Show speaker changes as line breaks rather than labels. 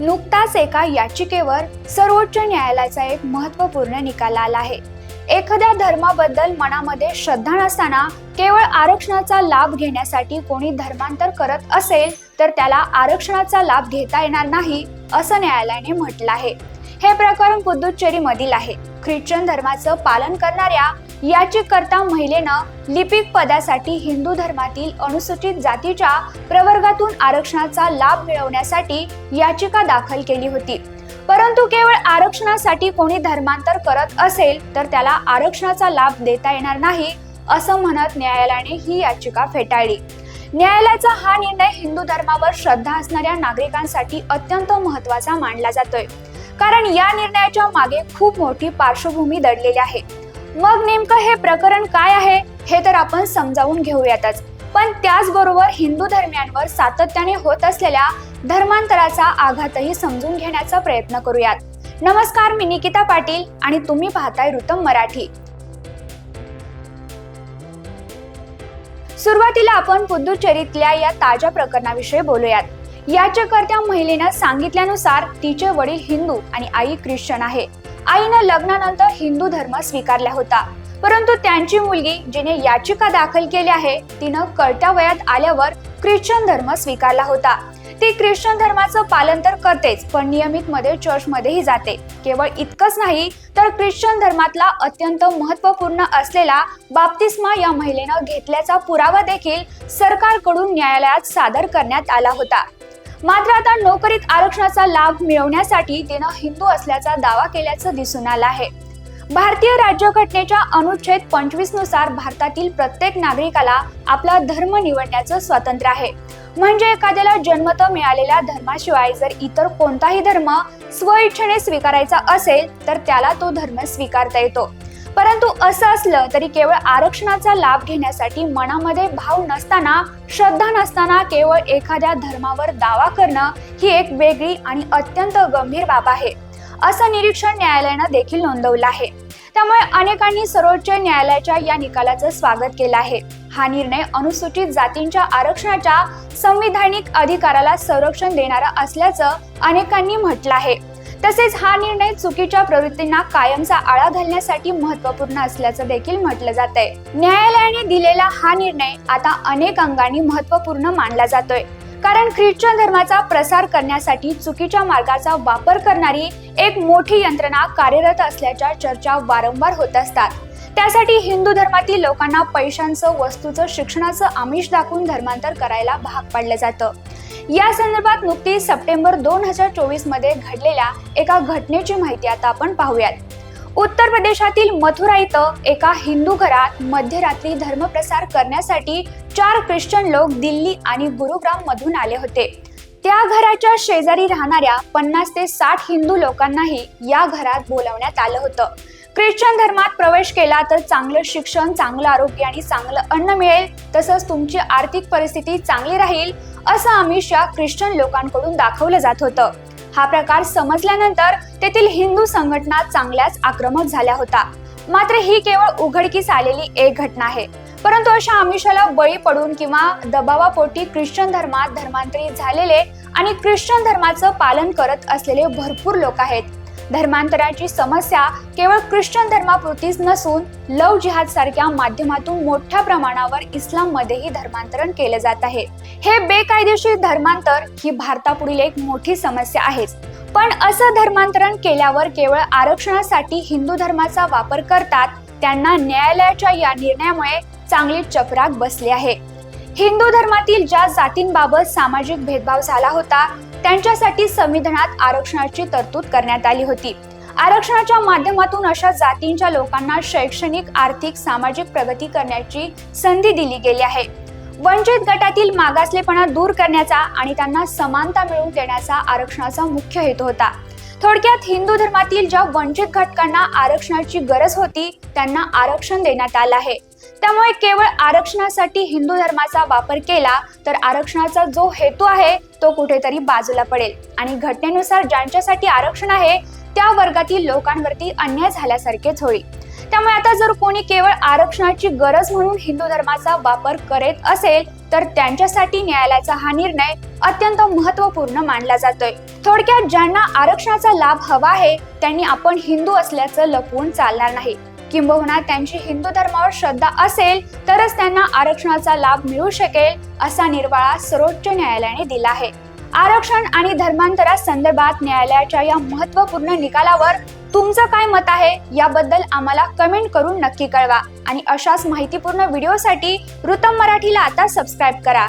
नुकताच एका याचिकेवर सर्वोच्च न्यायालयाचा एक महत्त्वपूर्ण निकाल आला आहे. एखाद्या धर्माबद्दल मनामध्ये श्रद्धा नसताना केवळ आरक्षणाचा लाभ घेण्यासाठी कोणी धर्मांतर करत असेल तर त्याला आरक्षणाचा लाभ घेता येणार नाही असं न्यायालयाने म्हटलं आहे. हे प्रकरण पुदुच्चेरी मधील आहे. ख्रिश्चन धर्माचं पालन करणाऱ्या याचिकर्ता महिलेनं लिपिक पदासाठी हिंदू धर्मातील अनुसूचित जातीच्या प्रवर्गातून आरक्षणाचा लाभ मिळवण्यासाठी याचिका दाखल केली होती. परंतु केवळ आरक्षणासाठी कोणी धर्मांतर करत असेल तर त्याला आरक्षणाचा लाभ देता येणार नाही असं म्हणत न्यायालयाने ही याचिका फेटाळली. न्यायालयाचा हा निर्णय हिंदू धर्मावर श्रद्धा असणाऱ्या नागरिकांसाठी अत्यंत महत्त्वाचा मानला जातोय. कारण या निर्णयाच्या मागे खूप मोठी पार्श्वभूमी दडलेली आहे. मग नेमकं हे प्रकरण काय आहे हे तर आपण समजावून घेऊयातच. पण त्याचबरोबर हिंदू धर्मियांवर सातत्याने होत असलेल्या धर्मांतराचा आघातही समजून घेण्याचा प्रयत्न करूयात. नमस्कार मी निकिता पाटील आणि तुम्ही पाहताय ऋतम मराठी. सुरुवातीला आपण पुदुच्चेरीतल्या या ताज्या प्रकरणाविषयी बोलूयात. याचिकाकर्त्या महिलेनं सांगितल्यानुसार तिचे वडील हिंदू आणि आई ख्रिश्चन आहे. आईनं लग्नानंतर हिंदू धर्म स्वीकारला होता. परंतु त्यांची मुलगी जिने याचिका दाखल केली आहे तिनं कळत्या वयात आल्यावर ख्रिश्चन धर्म स्वीकारला होता. ती ख्रिश्चन धर्माचं पालन तर करतेच पण नियमित मध्ये चर्चमध्येही जाते. केवळ इतकंच नाही तर ख्रिश्चन धर्मातला अत्यंत महत्त्वपूर्ण असलेला बाप्तिस्मा या महिलेनं घेतल्याचा पुरावा देखील सरकारकडून न्यायालयात सादर करण्यात आला होता. मात्र आता नोकरीत आरक्षणाचा लाभ मिळवण्यासाठी तिनं हिंदू असल्याचा दावा केल्याचं दिसून आलं आहे. भारतीय राज्यघटनेच्या अनुच्छेद पंचवीसनुसार भारतातील प्रत्येक नागरिकाला आपला धर्म निवडण्याचं स्वातंत्र्य आहे. म्हणजे एखाद्याला जन्मत मिळालेल्या धर्माशिवाय जर इतर कोणताही धर्म स्वइच्छेने स्वीकारायचा असेल तर त्याला तो धर्म स्वीकारता येतो. परंतु असं असलं तरी केवळ आरक्षणाचा लाभ घेण्यासाठी मनामध्ये भाव नसताना श्रद्धा नसताना केवळ एखाद्या धर्मावर दावा करणं ही एक वेगळी आणि अत्यंत गंभीर बाब आहे असं निरीक्षण न्यायालयानं देखील नोंदवलं आहे. त्यामुळे अनेकांनी सर्वोच्च न्यायालयाच्या या निकालाचं स्वागत केलं आहे. हा निर्णय अनुसूचित जातींच्या आरक्षणाच्या संविधानिक अधिकाराला संरक्षण देणारा असल्याचं अनेकांनी म्हटलं आहे. तसेच हा निर्णय चुकीच्या प्रवृत्तींना कायमचा आळा घालण्यासाठी महत्त्वपूर्ण असल्याचं देखील म्हटलं जात आहे न्यायालयाने दिलेला हा निर्णय आता अनेक अंगांनी महत्त्वपूर्ण मानला जातोय. कारण ख्रिश्चन धर्माचा प्रसार करण्यासाठी चुकीच्या मार्गाचा वापर करणारी एक मोठी यंत्रणा कार्यरत असल्याच्या चर्चा वारंवार होत असतात. त्यासाठी हिंदू धर्मातील लोकांना पैशांचं वस्तूचं शिक्षणाचं आमिष दाखवून धर्मांतर करायला भाग पाडलं जातं. या संदर्भात नुकतीच सप्टेंबर दोन हजार चोवीसमध्ये घडलेल्या एका घटनेची माहिती आता आपण पाहूयात. उत्तर प्रदेशातील मथुरा इथं एका हिंदू घरात मध्यरात्री धर्मप्रसार करण्यासाठी चार ख्रिश्चन लोक दिल्ली आणि गुरुग्राम मधून आले होते. त्या घराच्या शेजारी राहणाऱ्या पन्नास ते साठ हिंदू लोकांनाही या घरात बोलवण्यात आलं होतं. ख्रिश्चन धर्मात प्रवेश केला तर चांगलं शिक्षण चांगलं आरोग्य आणि चांगलं अन्न मिळेल. तसंच तुमची आर्थिक परिस्थिती चांगली राहील असं आमिष या ख्रिश्चन लोकांकडून दाखवलं जात होतं. हा प्रकार समजल्यानंतर तेथील हिंदू संघटना चांगल्याच आक्रमक झाल्या होता. मात्र ही केवळ उघडकीस आलेली एक घटना आहे. परंतु अशा आमिषाला बळी पडून किंवा दबावापोटी ख्रिश्चन धर्मात धर्मांतरित झालेले आणि ख्रिश्चन धर्माचं पालन करत असलेले भरपूर लोक आहेत. धर्मांतराची समस्या केवळ ख्रिश्चन धर्मापुरतीच नसून लव जिहाद सारख्या माध्यमातून मोठ्या प्रमाणावर इस्लाममध्येही धर्मांतरण केलं जात आहे. हे बेकायदेशीर धर्मांतर ही भारतापुढील एक मोठी समस्या आहेच. पण असं धर्मांतरण केल्यावर केवळ आरक्षणासाठी हिंदू धर्माचा वापर करतात त्यांना न्यायालयाच्या या निर्णयामुळे चांगली चपराक बसली आहे. हिंदू धर्मातील ज्या जातींबाबत सामाजिक भेदभाव झाला होता त्यांच्यासाठी संविधानात आरक्षणाची तरतूद करण्यात आली होती. आरक्षणाच्या माध्यमातून अशा जातींच्या लोकांना शैक्षणिक आर्थिक सामाजिक प्रगती करण्याची संधी दिली गेली आहे. वंचित गटातील मागासलेपणा दूर करण्याचा आणि त्यांना समानता मिळवून देण्याचा आरक्षणाचा मुख्य हेतू होता. थोडक्यात हिंदू धर्मातील ज्या वंचित घटकांना आरक्षणाची गरज होती त्यांना आरक्षण देण्यात आलं आहे. त्यामुळे केवळ आरक्षणासाठी हिंदू धर्माचा वापर केला तर आरक्षणाचा जो हेतू आहे तो कुठेतरी बाजूला पडेल. आणि घटनेनुसार ज्यांच्यासाठी आरक्षण आहे त्या वर्गातील लोकांवरती अन्याय झाल्यासारखेच होईल. त्यामुळे आता जर कोणी केवळ आरक्षणाची गरज म्हणून हिंदू धर्माचा वापर करीत असेल तर त्यांच्यासाठी न्यायालयाचा हा निर्णय अत्यंत महत्त्वपूर्ण मानला जातोय. थोडक्यात ज्यांना आरक्षणाचा लाभ हवा आहे त्यांनी आपण हिंदू असल्याचं लपवून चालणार नाही. किंबहुना त्यांची हिंदू धर्मावर श्रद्धा असेल तरच त्यांना आरक्षणाचा लाभ मिळू शकेल असा निर्वाळा सर्वोच्च न्यायालयाने दिला आहे. आरक्षण आणि धर्मांतरा संदर्भात न्यायालयाच्या या महत्त्वपूर्ण निकालावर तुमचं काय मत आहे याबद्दल आम्हाला कमेंट करून नक्की कळवा. आणि अशाच माहितीपूर्ण व्हिडिओसाठी ऋतम मराठीला आता सबस्क्राईब करा.